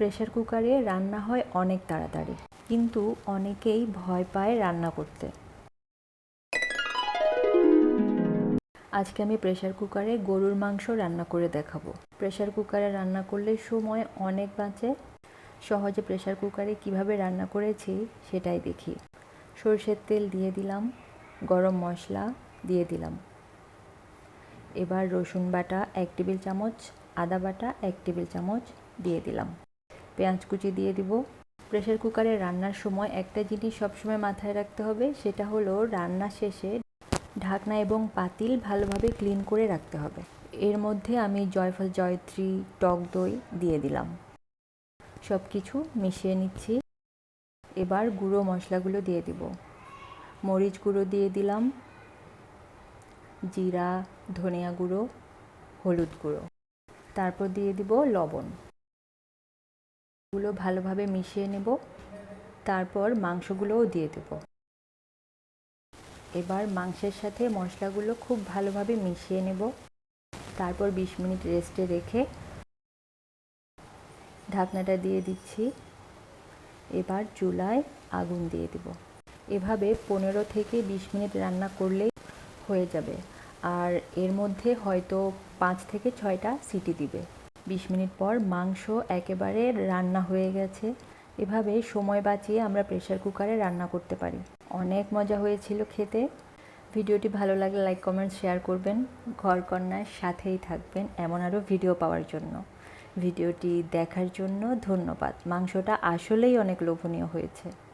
Pressure কুকারে রান্না হয় অনেক তাড়াতাড়ি। কিন্তু অনেকেই ভয় পায় রান্না করতে। আজকে আমি প্রেশার কুকারে গরুর মাংস রান্না করে দেখাবো। প্রেশার কুকারে রান্না করলে সময় অনেক বাঁচে। সহজে প্রেশার কুকারে কীভাবে রান্না করেছি সেটাই দেখি। সরষের তেল দিয়ে দিলাম, গরম মশলা দিয়ে দিলাম। এবার রসুন বাটা এক টেবিল চামচ, আদা বাটা এক টেবিল চামচ দিয়ে দিলাম। পেঁয়াজ কুচি দিয়ে দিব। প্রেশার কুকারে রান্নার সময় একটা জিনিস সবসময় মাথায় রাখতে হবে, সেটা হলো রান্না শেষে ঢাকনা এবং পাতিল ভালোভাবে ক্লিন করে রাখতে হবে। এর মধ্যে আমি জয়ফল, জয়ত্রী, টক দই দিয়ে দিলাম। সব কিছু মিশিয়ে নিচ্ছি। এবার গুঁড়ো মশলাগুলো দিয়ে দিব। মরিচ গুঁড়ো দিয়ে দিলাম। জিরা, ধনিয়া গুঁড়ো, হলুদ গুঁড়ো। তারপর দিয়ে দিব লবণ। এগুলো ভালোভাবে মিশিয়ে নেব। তারপর মাংসগুলোও দিয়ে দেব। এবার মাংসের সাথে মশলাগুলো খুব ভালোভাবে মিশিয়ে নেব। তারপর বিশ মিনিট রেস্টে রেখে ঢাকনাটা দিয়ে দিচ্ছি। এবার চুলায় আগুন দিয়ে দেব। এভাবে পনেরো থেকে বিশ মিনিট রান্না করলেই হয়ে যাবে। আর এর মধ্যে হয়তো পাঁচ থেকে ছয়টা সিটি দিবে। বিশ মিনিট পর মাংস একেবারে রান্না হয়ে গেছে। এভাবে সময় বাঁচিয়ে আমরা প্রেশার কুকারে রান্না করতে পারি। অনেক মজা হয়েছিল খেতে। ভিডিওটি ভালো লাগলে লাইক কমেন্ট শেয়ার করবেন। ঘর ঘরকন্যার সাথেই থাকবেন এমন আরও ভিডিও পাওয়ার জন্য। ভিডিওটি দেখার জন্য ধন্যবাদ। মাংসটা আসলেই অনেক লোভনীয় হয়েছে।